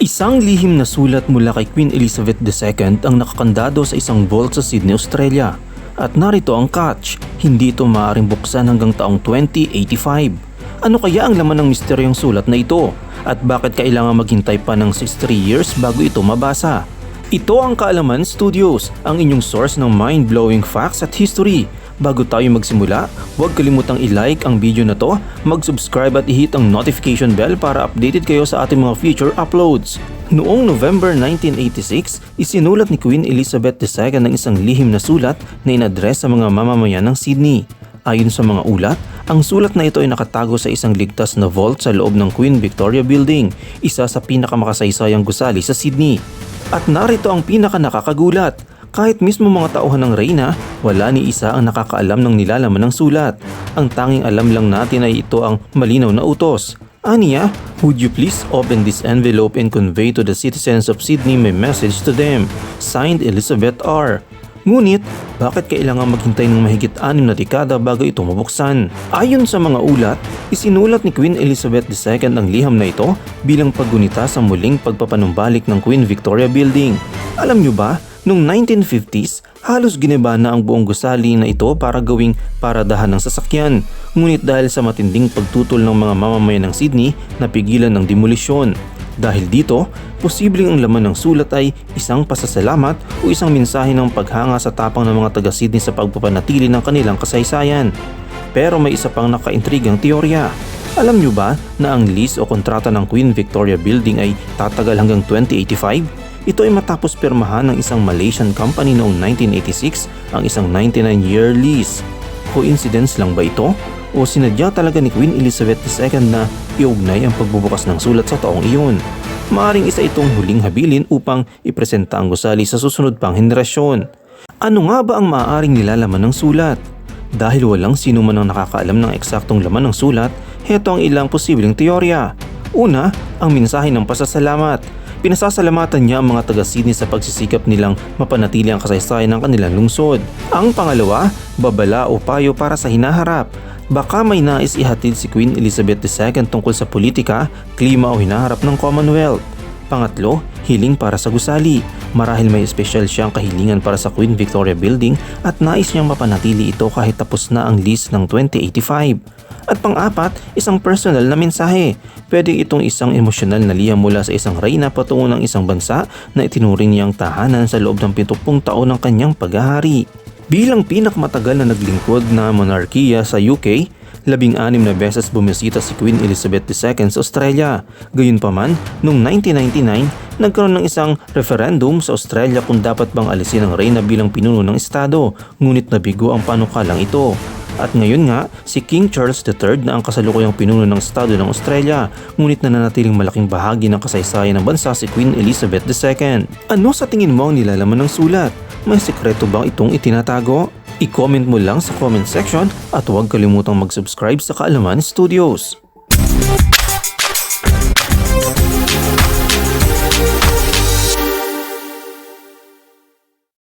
Isang lihim na sulat mula kay Queen Elizabeth II ang nakakandado sa isang vault sa Sydney, Australia. At narito ang catch, hindi ito maaaring buksan hanggang taong 2085. Ano kaya ang laman ng misteryong sulat na ito? At bakit kailangan maghintay pa ng 63 years bago ito mabasa? Ito ang Kaalaman Studios, ang inyong source ng mind-blowing facts at history. Bago tayo magsimula, huwag kalimutang i-like ang video na to, mag-subscribe at i-hit ang notification bell para updated kayo sa ating mga future uploads. Noong November 1986, isinulat ni Queen Elizabeth II ng isang lihim na sulat na inadres sa mga mamamayan ng Sydney. Ayon sa mga ulat, ang sulat na ito ay nakatago sa isang ligtas na vault sa loob ng Queen Victoria Building, isa sa pinakamakasaysayang gusali sa Sydney. At narito ang pinaka nakakagulat. Kahit mismo mga tauhan ng reyna, wala ni isa ang nakakaalam ng nilalaman ng sulat. Ang tanging alam lang natin ay ito ang malinaw na utos. Aniya, would you please open this envelope and convey to the citizens of Sydney my message to them? Signed Elizabeth R. Ngunit, bakit kailangan maghintay ng mahigit anim na dekada bago ito mabuksan? Ayon sa mga ulat, isinulat ni Queen Elizabeth II ang liham na ito bilang paggunita sa muling pagpapanumbalik ng Queen Victoria Building. Alam nyo ba, noong 1950s, halos giniba na ang buong gusali na ito para gawing paradahan ng sasakyan. Ngunit dahil sa matinding pagtutol ng mga mamamayan ng Sydney, napigilan ng demolisyon. Dahil dito, posibleng ang laman ng sulat ay isang pasasalamat o isang mensahe ng paghanga sa tapang ng mga taga Sydney sa pagpapanatili ng kanilang kasaysayan. Pero may isa pang nakaintrigang teorya. Alam nyo ba na ang lease o kontrata ng Queen Victoria Building ay tatagal hanggang 2085? Ito ay matapos pirmahan ng isang Malaysian company noong 1986 ang isang 99-year lease. Coincidence lang ba ito? O sinadya talaga ni Queen Elizabeth II na iugnay ang pagbubukas ng sulat sa taong iyon? Maaring isa itong huling habilin upang ipresenta ang gusali sa susunod pang henerasyon. Ano nga ba ang maaaring nilalaman ng sulat? Dahil walang sino man ang nakakaalam ng eksaktong laman ng sulat, heto ang ilang posibleng teorya. Una, ang mensahe ng pasasalamat. Pinasasalamatan niya ang mga taga Sydney sa pagsisikap nilang mapanatili ang kasaysayan ng kanilang lungsod. Ang pangalawa, babala o payo para sa hinaharap. Baka may nais ihatid si Queen Elizabeth II tungkol sa politika, klima o hinaharap ng Commonwealth. Pangatlo, hiling para sa gusali. Marahil may espesyal siyang kahilingan para sa Queen Victoria Building at nais niyang mapanatili ito kahit tapos na ang lease ng 2085. At pang-apat, isang personal na mensahe. Pwede itong isang emosyonal na liyam mula sa isang reyna patungo ng isang bansa na itinuring niyang tahanan sa loob ng 70 taon ng kanyang paghahari. Bilang pinakamatagal na naglingkod na monarkiya sa UK, labing-anim na beses bumisita si Queen Elizabeth II sa Australia. Gayunpaman, noong 1999, nagkaroon ng isang referendum sa Australia kung dapat bang alisin ang reyna bilang pinuno ng estado, ngunit nabigo ang panukalang ito. At ngayon nga, si King Charles III na ang kasalukuyang pinuno ng estado ng Australia, ngunit nananatiling malaking bahagi ng kasaysayan ng bansa si Queen Elizabeth II. Ano sa tingin mo ang nilalaman ng sulat? May sekreto bang itong itinatago? I-comment mo lang sa comment section at huwag kalimutang mag-subscribe sa Kaalaman Studios.